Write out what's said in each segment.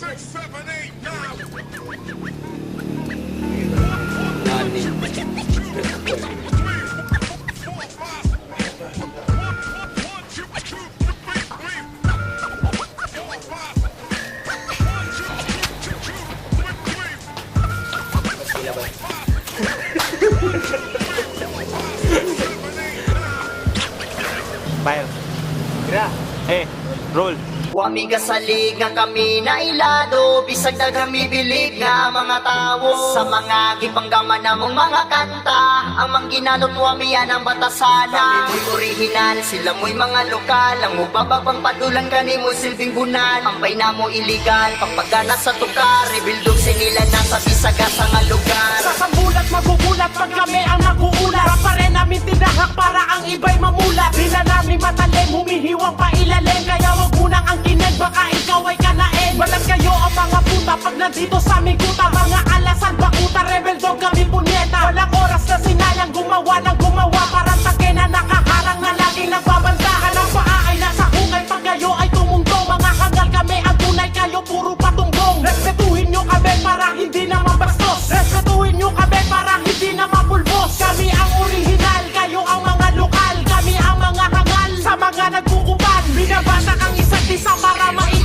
six, seven, eight, nine. Bye. Yeah. Hey, roll. Wami kasalig nga kami na ilado. Bisag na kami bilig nga mga tao. Sa mga gipanggaman na mong mga kanta Ang mangginanot wami yan ang batasana. Kami mo'y original, sila mo'y mga lokal. Ang mubababang padulan kani mo silbing bunan Ampay na mo illegal, pagpagana sa tukar. Rebildog sinila na sa bisagasa nga lugar. Sa sambulat magugulat pag kami ang naguulat. Rapa rin namin tinahak para ang iba'y mamulat. Di na namin matalim, puta pag nandito sa aming kuta Mga alasan, bakuta, rebel dog kami punyeta. Walang oras na sinayang gumawa ng gumawa Parang take na nakaharang na laging nagbabantahan. Ang paa ay nasa hukay pag kayo ay tumungtong Mga hangal kami ang tunay, kayo puro patumbong Respetuhin nyo kami para hindi na mabastos. Respetuhin nyo kami para hindi na mapulbos. Kami ang original, kayo ang mga lokal. Kami ang mga hangal sa mga nagkukupan. Binabasa ang isa't isa para maitaas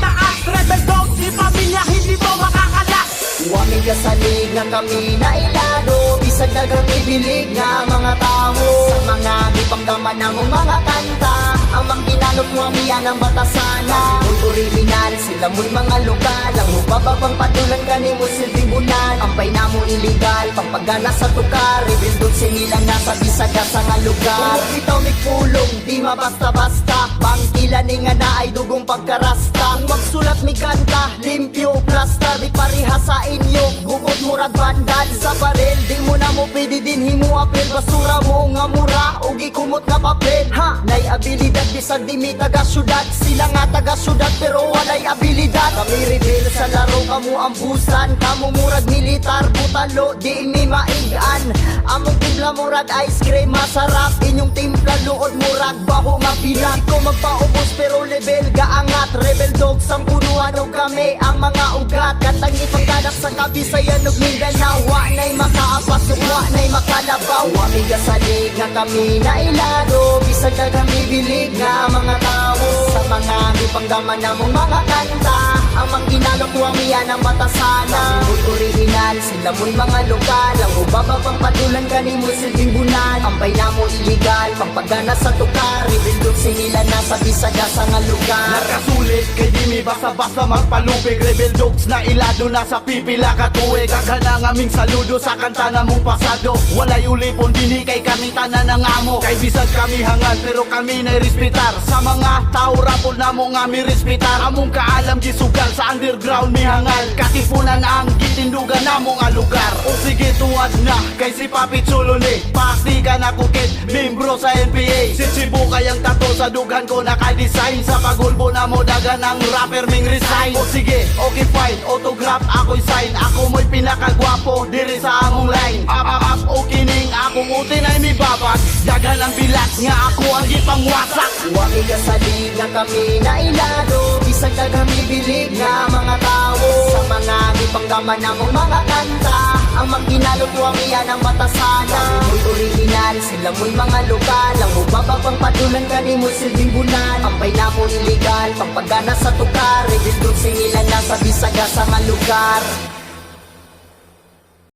Wami kasalig nga kami na ilado Bisag na kami bilig nga mga tao. Sa mga gipanggaman ng mga kanta Ang mangginanot wami yan ang batasana. Mo'y original, sila mo'y mga lokal. Ang mubababang padulan kani mo silbing bunan Ampay na mo illegal, pagpagana sa tukar Rebildog sinilang nasa bisaga sa nga lugar. Kung bitaw may pulong, di mabasta-basta. Bangkila ni nga na ay dugong pagkarasta. Kung magsulat mi kanta, limpyo, plasta Di pareha sa inyo, bukod murag bandal Sa baril, di mo na mo pwede din himu apel Basura mo nga mura, o gikumot nga papel. Ha, nay abilidad, di mi taga syudad Sila nga taga syudad, pero walay abilidad. Kami rebel sa laro, kamu ang busan. Kamu murag militar, butalo, di mi maigan. Among timpla murag ice cream, masarap. Inyong timpla, luod murag, baho nga pilat Di magpaubos, pero level gaangat Rebel dogs ang punuan o kami ang mga ugat. Katang ipagkanak sa kabisayan ug Mindanao Wa na'y makaapas ug wa na'y makalabaw Wa mi kasalig nga kami na ilado. Bisag na kami bilig nga mga tao. Sa mga gipanggaman na mong mga kanta Ang mangginalok wa mi yan ang batasana Mo'y original, sila mo'y mga lokal. Ang ubababang padulan kani mo silbing bunan Ampay na mo illegal, pagpagana sa tukar. Rebildog sinila sa nga lugar. Nakasulit kay di mi basta-basta magpalupig Rebel dogs na ilado na sa pipila katuwig Agha na aming saludo sa kanta na mong pasado. Walay ulipon dini kay kami tanan ng amo. Kay bisag kami hangal pero kami na respetar. Sa mga tao rapol na mo nga mi respetar. Among kaalam gisugal sa underground mi hangal Katipunan ang gitindugan na mo nga lugar. O sige tuwad na kay si Papi Chulo ni. Pasti ka na kukit, membro sa NPA Si Chibu kayang tato sa dughan ko naka-design. Sa pagulbo na mo daga ng rapper ming resign. O sige, okay fine, autograph ako'y sign. Ako mo'y pinakagwapo, diri sa among line. Up, up, up, okay ning akong utin ay may babag. Dagan ang bilat nga ako ang gipangwasak. Wami kasalig nga kami na ilado Bisag na kami bilig nga mga tao. Sa mga gipanggaman na mong mga kanta Ang magkinalot wami yan ang batasana Mo'y original, sila mo'y mga lokal. Ang mubababang padulan kani mo silbing bunan Ampay na mo illegal, pagpagana sa tukar. Rebildog sinila nasa bisaga sa nga lugar